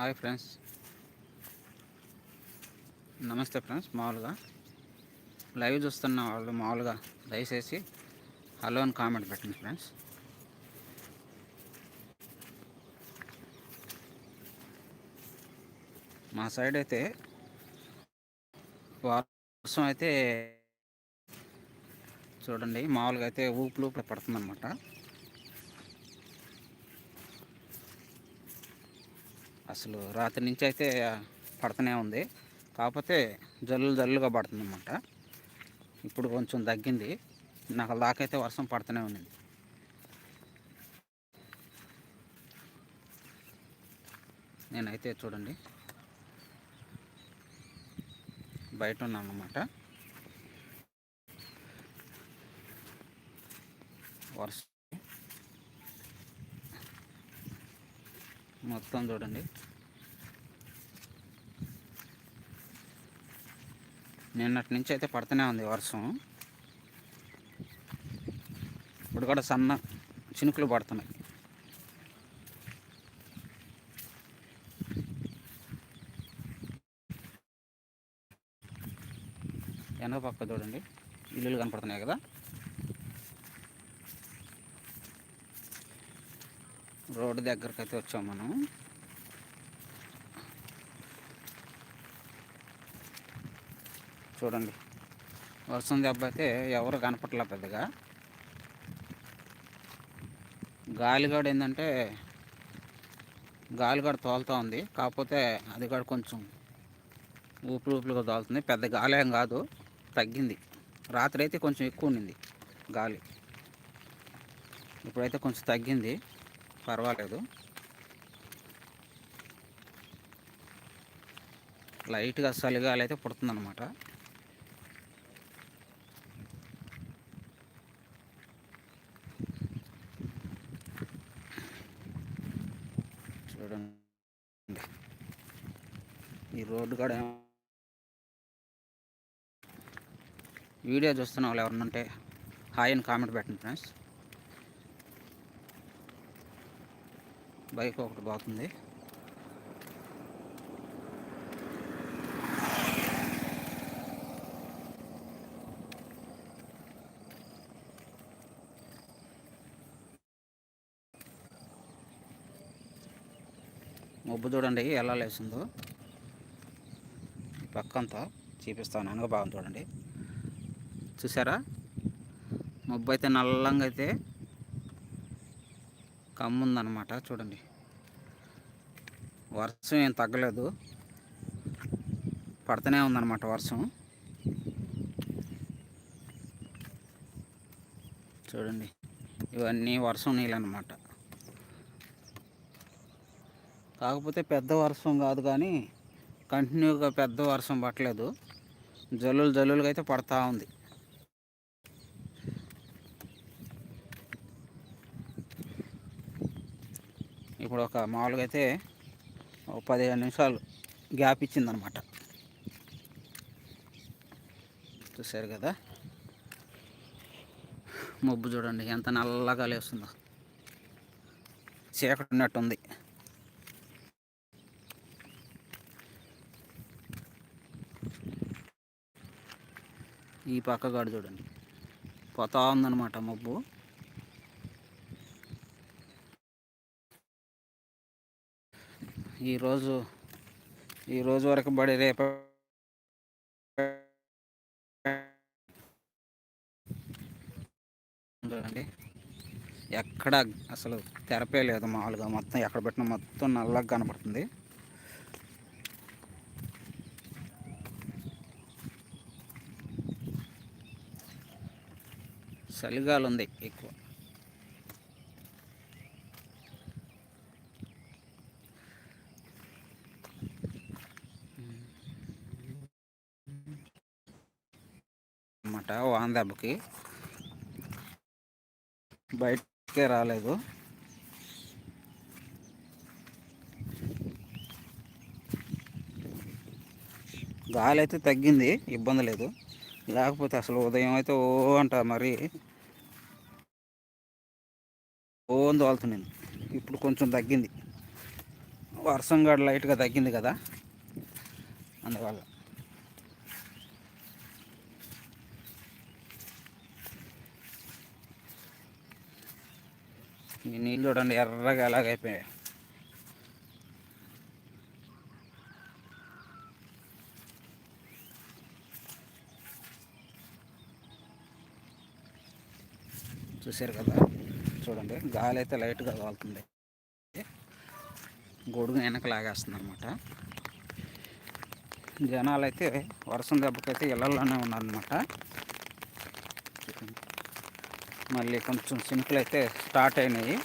Hi friends. నమస్తే friends మామూలుగా. Live చూస్తున్న వాళ్ళు మామూలుగా దయచేసి హలో అని కామెంట్ పెట్టండి ఫ్రెండ్స్. మా సైడ్ అయితే వర్షం అయితే చూడండి మామూలుగా అయితే ఊపులు పడుతుందన్నమాట. అసలు రాత్రి నుంచి అయితే పడుతూనే ఉంది. కాకపోతే జల్లు జల్లుగా పడుతుంది అనమాట ఇప్పుడు కొంచెం తగ్గింది. నాకు దాకైతే వర్షం పడుతూనే ఉంది నేనైతే చూడండి. బయట ఉన్నాను అనమాట వర్షం మొత్తం చూడండి. నిన్నటి నుంచి అయితే పడుతూనే ఉంది వర్షం. ఇప్పుడు కూడా సన్న చినుకులు పడుతున్నాయి. వెనక పక్క చూడండి. ఇల్లులు కనపడుతున్నాయి కదా. రోడ్డు దగ్గరకు అయితే వచ్చాం మనం. చూడండి. వర్షం దెబ్బ అయితే ఎవరు కనపట్లే పెద్దగా. గాలిగాడు ఏంటంటే గాలిగాడు తోలుతూ ఉంది. కాకపోతే అది కూడా కొంచెం ఊపులు ఊపులుగా తోలుతుంది. పెద్ద గాలి ఏం కాదు. తగ్గింది. రాత్రి అయితే కొంచెం ఎక్కువ ఉండింది గాలి. ఇప్పుడైతే కొంచెం తగ్గింది. పర్వాలేదు. లైట్గా చలిగాలి అయితే పుడుతుందన్నమాట. చూడండి. ఈ రోడ్డు కూడా వీడియో చూస్తున్న వాళ్ళు ఎవరినంటే ఉంటే హాయ్ అని కామెంట్ పెట్టండి ఫ్రెండ్స్. బైక్ ఒకటి బాగుంది మబ్బు చూడండి ఎలా లేసిందో పక్కంతా చూపిస్తాను అనగా బాగుంది చూడండి. చూసారా? మబ్బు అయితే నల్లంగా అయితే కమ్ముందనమాట చూడండి. వర్షం ఏం తగ్గలేదు. పడుతూనే ఉందన్నమాట వర్షం. చూడండి ఇవన్నీ వర్షం నీళ్ళు అనమాట కాకపోతే పెద్ద వర్షం కాదు కానీ కంటిన్యూగా పెద్ద వర్షం పట్టలేదు. జల్లులు జల్లులుగా అయితే పడతా ఉంది. ఇప్పుడు ఒక మామూలుగా అయితే ఒక పదిహేను నిమిషాలు గ్యాప్ ఇచ్చిందనమాట. చూసారు కదా? మబ్బు చూడండి ఎంత నల్లగా లేస్తుందో. చీకటి ఉన్నట్టుంది ఈ పక్క గాడు చూడండి. పోతా ఉందన్నమాట మబ్బు. ఈరోజు ఈరోజు వరకు బడి రేపు చూడండి ఎక్కడ అసలు తెరపే లేదు మామూలుగా. మొత్తం ఎక్కడ పెట్టినా మొత్తం నల్లగా కనపడుతుంది. చలిగాలు ఉంది ఎక్కువ అనమాట వాన్ దెబ్బకి బయటకే రాలేదు. గాలి అయితే తగ్గింది ఇబ్బంది లేదు. లేకపోతే అసలు ఉదయం అయితే ఓ అంట మరి. ఓ తోలుతున్నాను ఇప్పుడు కొంచెం తగ్గింది. వర్షం కూడా లైట్గా తగ్గింది కదా. అందువల్ల ఈ నీళ్ళు చూడండి ఎర్రగా ఎలాగైపోయాయి చూసారు కదా? చూడండి గాలి అయితే లైట్గా కాలుతుంది. గొడుగు వెనక లాగేస్తుంది అనమాట జనాలు అయితే వర్షం దెబ్బకైతే ఇళ్ళలోనే ఉన్నారనమాట మళ్ళీ కొంచెం సింపుల్ అయితే స్టార్ట్ అయినాయి.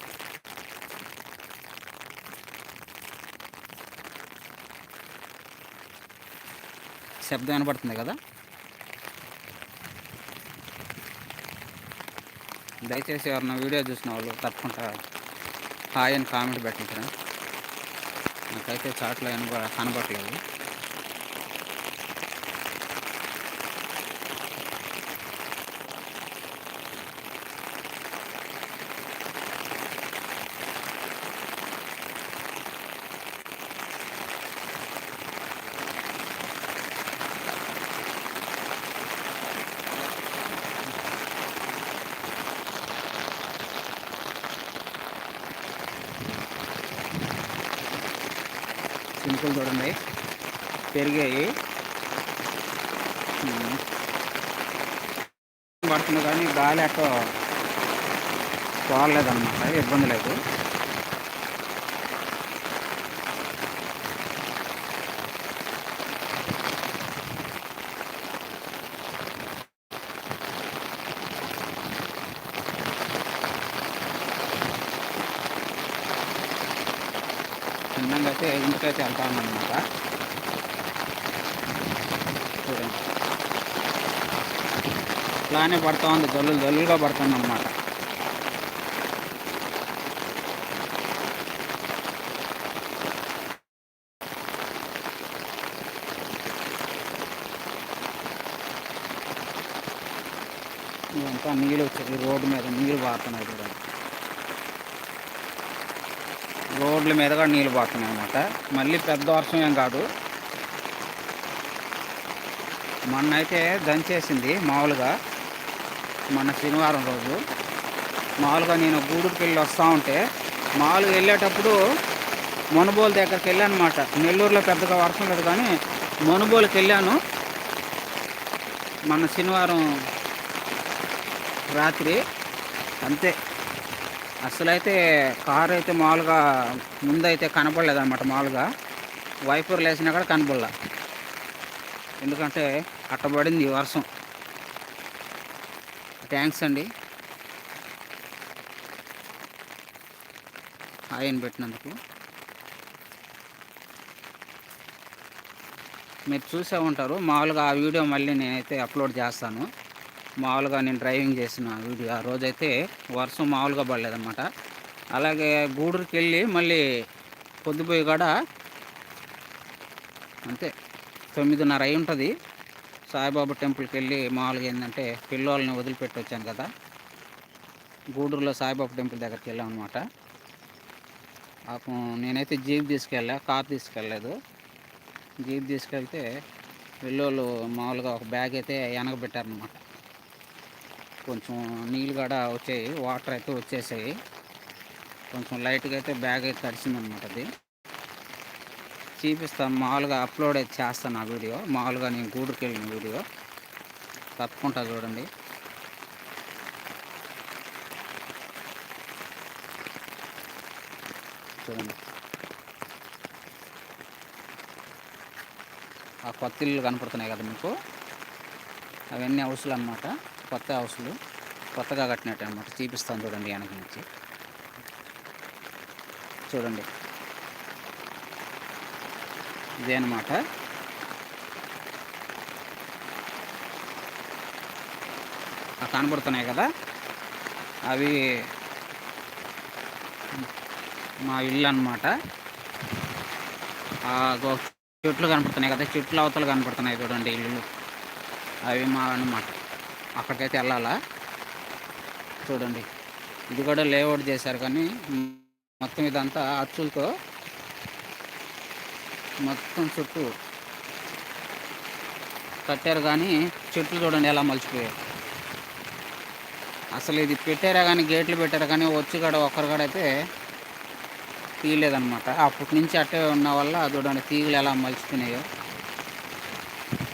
శబ్దం వినపడుతుంది కదా? దయచేసి ఎవరన్నా వీడియో చూసిన వాళ్ళు తప్పకుండా హాయ్ అని కామెంట్ పెట్టండి నాకైతే చాట్లో కనబ కనబడట్లేదు. ఎముకలు చూడండి. పెరిగాయి. పడుతుంది కానీ గాలి అట్టో పోలేదన్నమాట ఇబ్బంది లేదు. అన్నంగా అయితే ఇంటికైతే వెళ్తా ఉన్నానమాట చూడండి. ఇలానే పడుతూ ఉంది జల్లులు జల్లులుగా పడుతుంది అనమాట ఇదంతా నీళ్ళు వచ్చేది రోడ్డు మీద నీళ్ళు పారుతున్నాయి చూడండి రోడ్ల మీద కూడా నీళ్ళు పోతున్నాయి అనమాట మళ్ళీ పెద్ద వర్షం ఏం కాదు. మొన్న అయితే దంచేసింది మామూలుగా మొన్న శనివారం రోజు. మామూలుగా నేను గూడూరుకి వెళ్ళి వస్తూ ఉంటే మామూలుగా వెళ్ళేటప్పుడు మునుబోలు దగ్గరికి వెళ్ళాను అనమాట నెల్లూరులో పెద్దగా వర్షం లేదు కానీ మునుబోలుకి వెళ్ళాను. మొన్న శనివారం రాత్రి అంతే. అసలైతే కారు అయితే మామూలుగా ముందైతే కనపడలేదు అనమాట మామూలుగా. వైపర్లు వేసినా కూడా కనపడలే ఎందుకంటే అట్టబడింది ఈ వర్షం. థ్యాంక్స్ అండి. ఆయన పెట్టినందుకు. మీరు చూసే ఉంటారు. మామూలుగా ఆ వీడియో మళ్ళీ నేనైతే అప్లోడ్ చేస్తాను. మామూలుగా నేను డ్రైవింగ్ చేసిన వీడియో ఆ రోజైతే వర్షం మామూలుగా పడలేదన్నమాట. అలాగే గూడూరుకి వెళ్ళి మళ్ళీ పొద్దుపోయి కూడా అంతే తొమ్మిదిన్నర అయి ఉంటుంది సాయిబాబా టెంపుల్కి వెళ్ళి మామూలుగా ఏంటంటే పిల్లోళ్ళని వదిలిపెట్టి వచ్చాను కదా. గూడూరులో సాయిబాబా టెంపుల్ దగ్గరికి వెళ్ళాం అనమాట నేనైతే జీప్ తీసుకెళ్ళా కార్ తీసుకెళ్ళలేదు. జీప్ తీసుకెళ్తే పిల్లోళ్ళు మామూలుగా ఒక బ్యాగ్ అయితే వెనకబెట్టారనమాట కొంచెం నీళ్ళు కూడా వచ్చాయి వాటర్ అయితే వచ్చేసాయి. కొంచెం లైట్గా అయితే బ్యాగ్ అయితే తడిసిందనమాట అది. చూపిస్తాను మామూలుగా అప్లోడ్ అయితే చేస్తాను ఆ వీడియో. మామూలుగా నేను గూడుకి వెళ్ళిన వీడియో. తప్పకుండా చూడండి. చూడండి. ఆ కొత్త ఇల్లు కనపడుతున్నాయి కదా మీకు? అవన్నీ అవసరం అనమాట కొత్త హౌస్లు కొత్తగా కట్టినట్టు అనమాట చూపిస్తాను చూడండి వెనక నుంచి. చూడండి. ఇదే అనమాట కనబడుతున్నాయి కదా? అవి మా ఇల్లు అనమాట చెట్లు కనపడుతున్నాయి కదా? చెట్లు అవతలు కనపడుతున్నాయి చూడండి ఇల్లు అవి మా అన్నమాట. అక్కడికైతే వెళ్ళాలా? చూడండి. ఇది కూడా లేఅవుట్ చేశారు కానీ మొత్తం ఇదంతా అచ్చులతో మొత్తం చుట్టూ కట్టారు కానీ చెట్లు చూడండి ఎలా మలిచిపోయాయి. అసలు ఇది పెట్టారా కానీ గేట్లు పెట్టారా కానీ వచ్చి కాడ ఒక్కరు కాడ అయితే తీయలేదన్నమాట. అప్పటి నుంచి అట్టే ఉన్న వల్ల చూడండి తీగలు ఎలా మలిచిపోయినాయో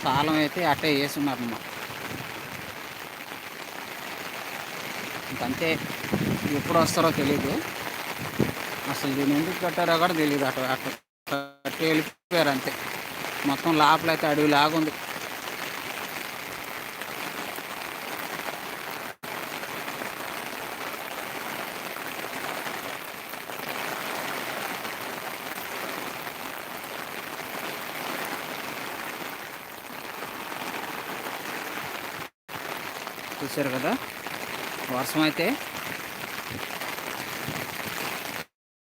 కాలం అయితే అట్టే వేసున్నారనమాట ఇంకంతే ఎప్పుడు వస్తారో తెలియదు అసలు దీన్ని ఎందుకు కట్టారో కూడా తెలియదు అటు అటు కట్టి వెళ్ళిపోయారు అంతే. మొత్తం లోపలైతే అడవి లాగుంది చూసారు కదా? వర్షం అయితే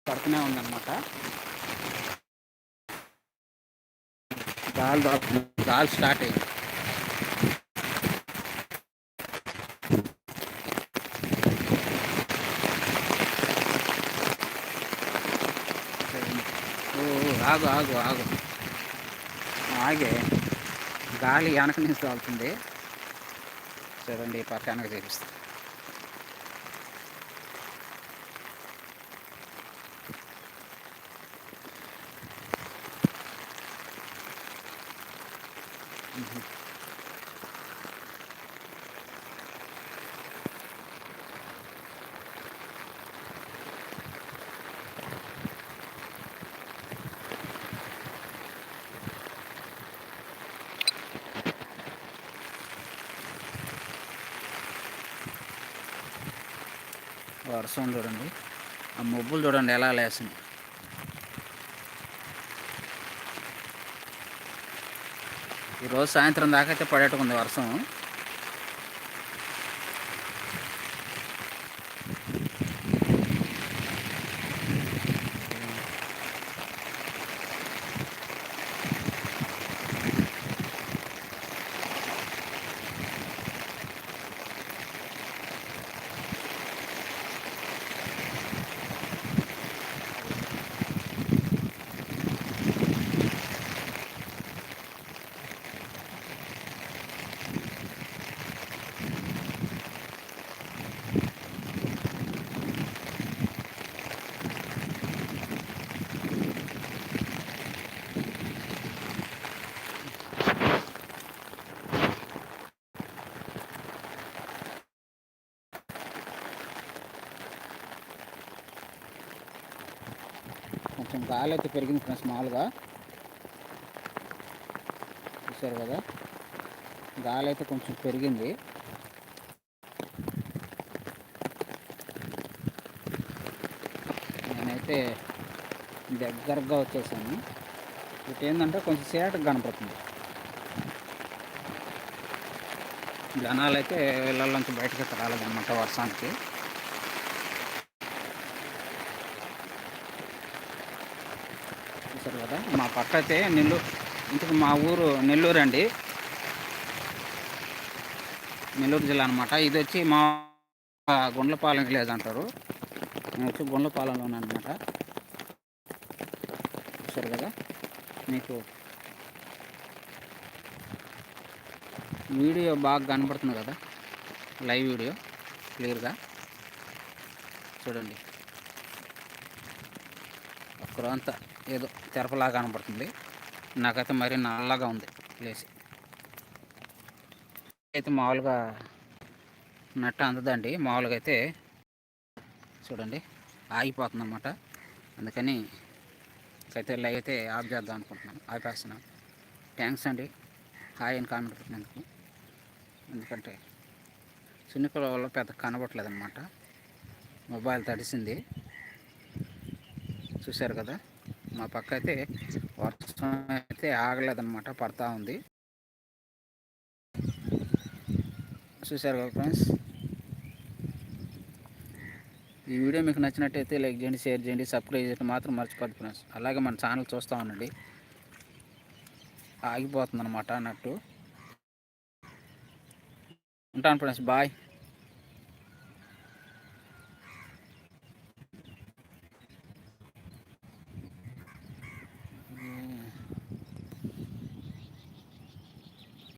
పడుతూనే ఉందన్నమాట. గాలి దా- గాలి స్టార్ట్ అయింది. ఓ, ఆగు ఆగు ఆగు. ఆగే. గాలి వెనక నుంచి తోలుతుంది చూడండి ఈ పక్క వెనక చూపిస్తా. వర్షం చూడండి. ఆ మబ్బులు చూడండి ఎలా లేసింది. ఈరోజు సాయంత్రం దాకా అయితే పడేట్టుకుంది వర్షం కొంచెం గాలి అయితే పెరిగింది ఫ్రెండ్స్ మామూలుగా. చూసారు కదా? గాలి అయితే కొంచెం పెరిగింది. నేనైతే దగ్గరగా వచ్చేసాను. ఇటు ఏంటంటే కొంచెం సేటకు కనపడుతుంది. జనాలు అయితే ఇళ్ళలోంచి బయటకు రాలేదన్నమాట వర్షానికి. చూశారు కదా. మా పక్క అయితే నెల్లూరు ఇంతకు మా ఊరు నెల్లూరు అండి. నెల్లూరు జిల్లా అనమాట ఇది వచ్చి మా గుండ్లపాలెం విలేజ్ అంటారు. నేను వచ్చి గుండ్లపాలెంలో ఉన్నాను అనమాట చూసారు కదా? మీకు వీడియో బాగా కనపడుతుంది కదా? లైవ్ వీడియో క్లియర్గా? చూడండి. అంతా ఏదో తెరపలాగా కనపడుతుంది నాకైతే మరీ నల్లగా ఉంది ప్లేస్ అయితే మామూలుగా నట్ట అందదండి. మామూలుగా అయితే చూడండి ఆగిపోతుంది అన్నమాట అందుకని అయితే లైవ్ అయితే ఆఫ్ చేద్దాం అనుకుంటున్నాను. ఆపేస్తున్నాను. థ్యాంక్స్ అండి. హాయ్ అని కామెంట్ పెట్టినందుకు. ఎందుకంటే చిన్నపిల్లల వల్ల పెద్ద కనబడట్లేదు అనమాట మొబైల్ తడిసింది. చూశారు కదా? మా పక్క అయితే వర్షం అయితే ఆగలేదన్నమాట పడతా ఉంది. చూశారు కదా ఫ్రెండ్స్? ఈ వీడియో మీకు నచ్చినట్టయితే లైక్ చేయండి షేర్ చేయండి సబ్స్క్రైబ్ చేయడం మాత్రం మర్చిపోద్దు ఫ్రెండ్స్. అలాగే మన ఛానల్ చూస్తూ ఉండండి. ఆగిపోతుంది అనమాట అన్నట్టు. ఉంటాను ఫ్రెండ్స్ బాయ్.